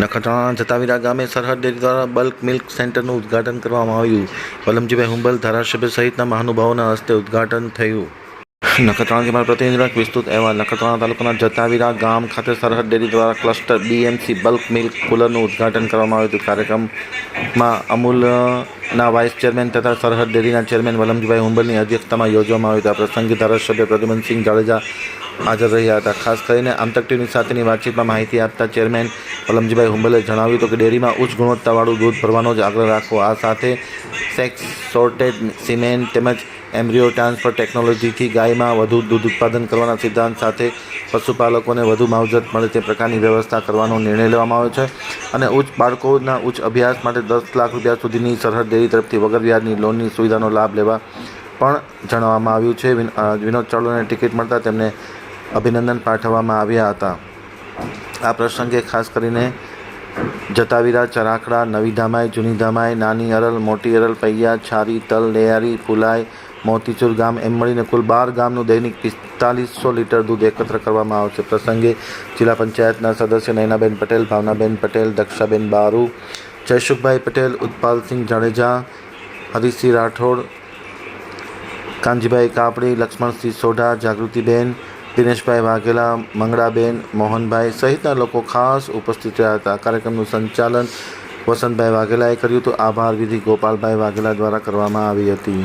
નખત્રાણા જતાવીરા ગામે સરહદ ડેરી દ્વારા બલ્ક મિલ્ક સેન્ટરનું ઉદ્ઘાટન કરવામાં આવ્યું. વલમજીભાઈ હુંબલ ધારાસભ્ય સહિતના મહાનુભાવોના હસ્તે ઉદ્ઘાટન થયું. નખત્રાણાથી મારા પ્રતિનિધિ વિસ્તૃત અહેવાલ. નખત્રાણા તાલુકાના જતાવીરા ગામ ખાતે સરહદ ડેરી દ્વારા ક્લસ્ટર બીએમસી બલ્ક મિલ્ક કુલરનું ઉદ્ઘાટન કરવામાં આવ્યું હતું. કાર્યક્રમમાં અમૂલના વાઇસ ચેરમેન તથા સરહદ ડેરીના ચેરમેન વલમજીભાઈ હુંબલની અધ્યક્ષતામાં યોજવામાં આવ્યું હતું. આ પ્રસંગે ધારાસભ્ય પ્રદ્યુમનસિંહ જાડેજા હાજર રહ્યા હતા. ખાસ કરીને આમતક ટીવી સાથેની વાતચીતમાં માહિતી આપતા ચેરમેન પલમજીભાઈ હુંબલે જણાવ્યું હતું કે ડેરીમાં ઉચ્ચ ગુણવત્તાવાળું દૂધ ભરવાનો જ આગ્રહ રાખવો. આ સાથે સેક્સ, સોર્ટેડ સિમેન્ટ તેમજ એમ્બ્રિયો ટ્રાન્સફર ટેકનોલોજીથી ગાયમાં વધુ દૂધ ઉત્પાદન કરવાના સિદ્ધાંત સાથે પશુપાલકોને વધુ માવજત મળે તે પ્રકારની વ્યવસ્થા કરવાનો નિર્ણય લેવામાં આવ્યો છે અને ઉચ્ચ બાળકોના ઉચ્ચ અભ્યાસ માટે દસ લાખ રૂપિયા સુધીની સરહદ ડેરી તરફથી વગર વ્યાજની લોનની સુવિધાનો લાભ લેવા પણ જણાવવામાં આવ્યું છે. વિન- વિનોદ ચાવડાને ટિકિટ મળતા તેમને અભિનંદન પાઠવવામાં આવ્યા હતા. આ પ્રસંગે ખાસ કરીને જતાવીરા, ચરાખડા નવી ધામાઈ જૂની ધામાઈ નાની અરલ, મોટી અરલ, પૈયા, છારી, તલ લેયારી ફુલાઈ, મોતીચૂર ગામ એમ મળીને કુલ બાર ગામનું દૈનિક પિસ્તાલીસો લીટર દૂધ એકત્ર કરવામાં આવશે. પ્રસંગે જિલ્લા પંચાયતના સદસ્ય નયનાબેન પટેલ, ભાવનાબેન પટેલ, દક્ષાબેન બારુ, જયસુખભાઈ પટેલ, ઉત્પાલસિંહ જાડેજા, હરિસિંહ રાઠોડ, કાનજીભાઈ કાપડી લક્ષ્મણસિંહ સોઢા, જાગૃતિબેન દિનેશભાઈ વાઘેલા, મંગળાબેન, મોહનભાઈ સહિતના લોકો ખાસ ઉપસ્થિત રહ્યા હતા. કાર્યક્રમનું સંચાલન વસંતભાઈ વાઘેલાએ કર્યું તો આભાર વિધિ ગોપાલભાઈ વાઘેલા દ્વારા કરવામાં આવી હતી.